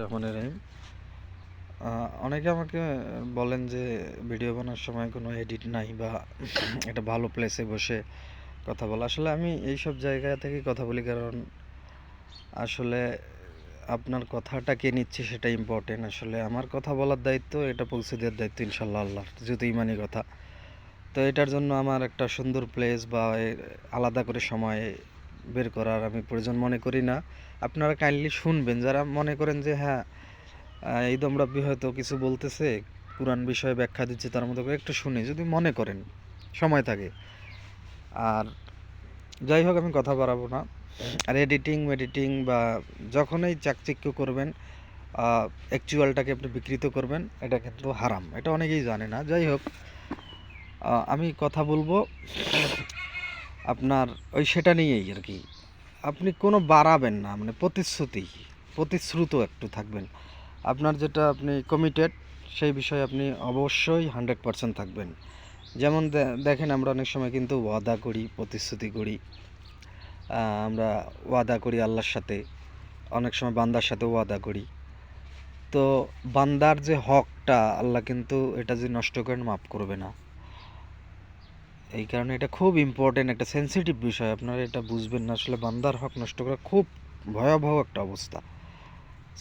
রহমানের রহিম অনেকে আমাকে বলেন যে ভিডিও বানানোর সময় কোনো এডিট নাই বা একটা ভালো প্লেসে বসে কথা বলা। আসলে আমি এই সব জায়গা থেকে কথা বলি কারণ আসলে আপনার কথাটা কে নিচ্ছে সেটা ইম্পর্টেন্ট আসলে আমার কথা বলার দায়িত্ব এটা পৌঁছে দেওয়ার দায়িত্ব ইনশাল্লাহ আল্লাহ যদি ইমানি কথা। তো এটার জন্য আমার একটা সুন্দর প্লেস বা আলাদা করে সময় বের করার আমি প্রয়োজন মনে করি না। আপনারা কাইন্ডলি শুনবেন, যারা মনে করেন যে হ্যাঁ এই দমরাব্বি হয়তো কিছু বলতেছে, কোরআন বিষয়ে ব্যাখ্যা দিচ্ছে তার মধ্যে করে একটু শুনি, যদি মনে করেন, সময় থাকে। আর যাই হোক, আমি কথা বাড়াবো না। আর এডিটিং মেডিটিং বা যখনই চাকচিক্য করবেন অ্যাকচুয়ালটাকে আপনি বিকৃত করবেন, এটা কিন্তু হারাম। এটা অনেকেই জানে না। যাই হোক আমি কথা বলব। আপনার ওই সেটা নিয়েই আর কি। আপনি কোনো বাড়াবেন না মানে প্রতিশ্রুতি, প্রতিশ্রুত একটু থাকবেন। আপনার যেটা আপনি কমিটেড সেই বিষয়ে আপনি অবশ্যই হান্ড্রেড পারসেন্ট থাকবেন। যেমন দেখেন আমরা অনেক সময় কিন্তু ওয়াদা করি, প্রতিশ্রুতি করি। আমরা ওয়াদা করি আল্লাহর সাথে, অনেক সময় বান্দার সাথে ওয়াদা করি। তো বান্দার যে হকটা, আল্লাহ কিন্তু এটা যে নষ্ট করেন, মাফ করবে না। এই কারণে এটা খুব ইম্পর্টেন্ট একটা সেন্সিটিভ বিষয়। আপনারা এটা বুঝবেন না, আসলে বান্দার হক নষ্ট করা খুব ভয়াবহ একটা অবস্থা।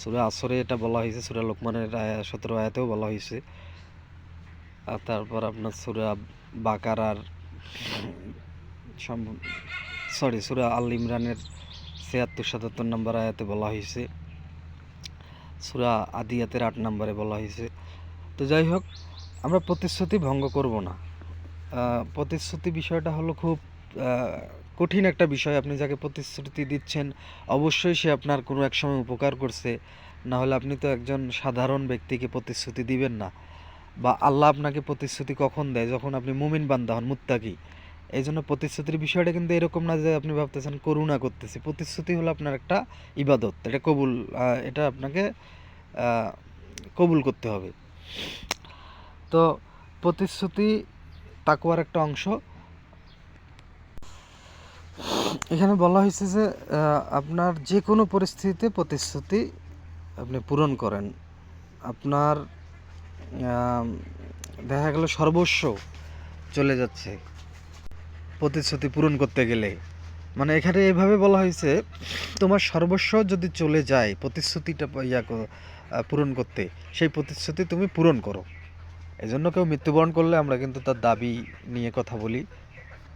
সুরা আসরে এটা বলা হয়েছে, সুরা লোকমানের সতেরো আয়াতেও বলা হয়েছে। আর তারপর আপনার সুরা বাকারার সরি সুরা আল ইমরানের ছিয়াত্তর সাতাত্তর নম্বর আয়াতে বলা হয়েছে। সুরা আদিয়াতের আট নম্বরে বলা হয়েছে। তো যাই হোক, আমরা প্রতিশ্রুতি ভঙ্গ করব না। প্রতিশ্রুতি বিষয়টা হলো খুব কঠিন একটা বিষয়। আপনি যাকে প্রতিশ্রুতি দিচ্ছেন, অবশ্যই সে আপনার কোনো এক সময় উপকার করছে। না হলে আপনি তো একজন সাধারণ ব্যক্তিকে প্রতিশ্রুতি দিবেন না। বা আল্লাহ আপনাকে প্রতিশ্রুতি কখন দেয়? যখন আপনি মুমিন বান্দা হন, মুত্তাকি। এই জন্য প্রতিশ্রুতির বিষয়টা কিন্তু এরকম না যে আপনি ভাবতেছেন করুণা করতেছি। প্রতিশ্রুতি হলো আপনার একটা ইবাদত। এটা কবুল এটা আপনাকে কবুল করতে হবে। তো প্রতিশ্রুতি তাকুয়ার একটা অংশ। এখানে বলা হয়েছে যে আপনার যে কোনো পরিস্থিতিতে প্রতিশ্রুতি আপনি পূরণ করেন। আপনার দেখা গেল সর্বস্ব চলে যাচ্ছে প্রতিশ্রুতি পূরণ করতে গেলে। মানে এখানে এভাবে বলা হয়েছে, তোমার সর্বস্ব যদি চলে যায় প্রতিশ্রুতিটা ইয়া পূরণ করতে, সেই প্রতিশ্রুতি তুমি পূরণ করো। এজন্য কেউ মৃত্যুবরণ করলে আমরা কিন্তু তার দাবি নিয়ে কথা বলি।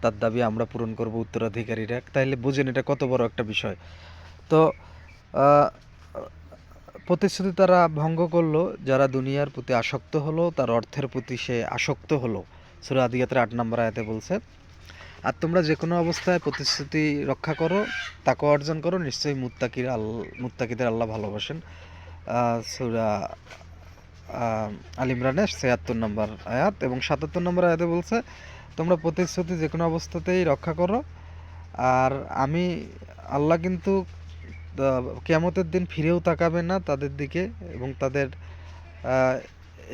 তার দাবি আমরা পূরণ করব উত্তরাধিকারীরা। তাইলে বুঝেন এটা কত বড় একটা বিষয়। তো প্রতিশ্রুতি তারা ভঙ্গ করল, যারা দুনিয়ার প্রতি আসক্ত হলো, তার অর্থের প্রতি সে আসক্ত হলো। সুরা আদিয়াতের আট নম্বর আয়াতে বলছে, আর তোমরা যে কোনো অবস্থায় প্রতিশ্রুতি রক্ষা করো, তাকে অর্জন করো, নিশ্চয়ই মুত্তাকির আল, মুত্তাকিদের আল্লাহ ভালোবাসেন। সুরা আল ইমরানের ছিয়াত্তর নম্বর আয়াত এবং সাতাত্তর নম্বর আয়াতে বলছে, তোমরা প্রতিশ্রুতি যে কোনো অবস্থাতেই রক্ষা করো। আর আমি, আল্লাহ কিন্তু কেয়ামতের দিন ফিরেও তাকাবে না তাদের দিকে এবং তাদের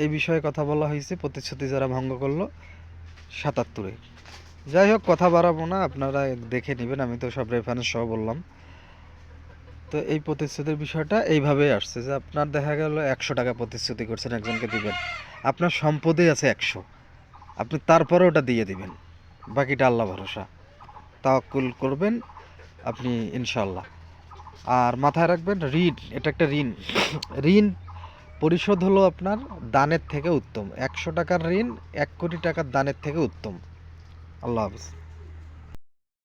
এই বিষয়ে কথা বলা হয়েছে, প্রতিশ্রুতি যারা ভঙ্গ করল সাতাত্তরে। যাই হোক, কথা বাড়াবো না, আপনারা দেখে নেবেন, আমি তো সব রেফারেন্স সহ বললাম। তো এই প্রতিশ্রুতির বিষয়টা এইভাবেই আসছে যে আপনার দেখা গেল একশো টাকা প্রতিশ্রুতি করছেন একজনকে দিবেন। আপনার সম্পদে আছে একশো। আপনি তারপরে ওটা দিয়ে দিবেন। বাকিটা আল্লাহ ভরসা। তাওয়াক্কুল করবেন আপনি ইনশাল্লাহ আর মাথায় রাখবেন, ঋণ, এটা একটা ঋণ। ঋণ পরিশোধ হলো আপনার দানের থেকে উত্তম। একশো টাকার ঋণ, এক কোটি টাকার দানের থেকে উত্তম। আল্লাহ হাফিজ।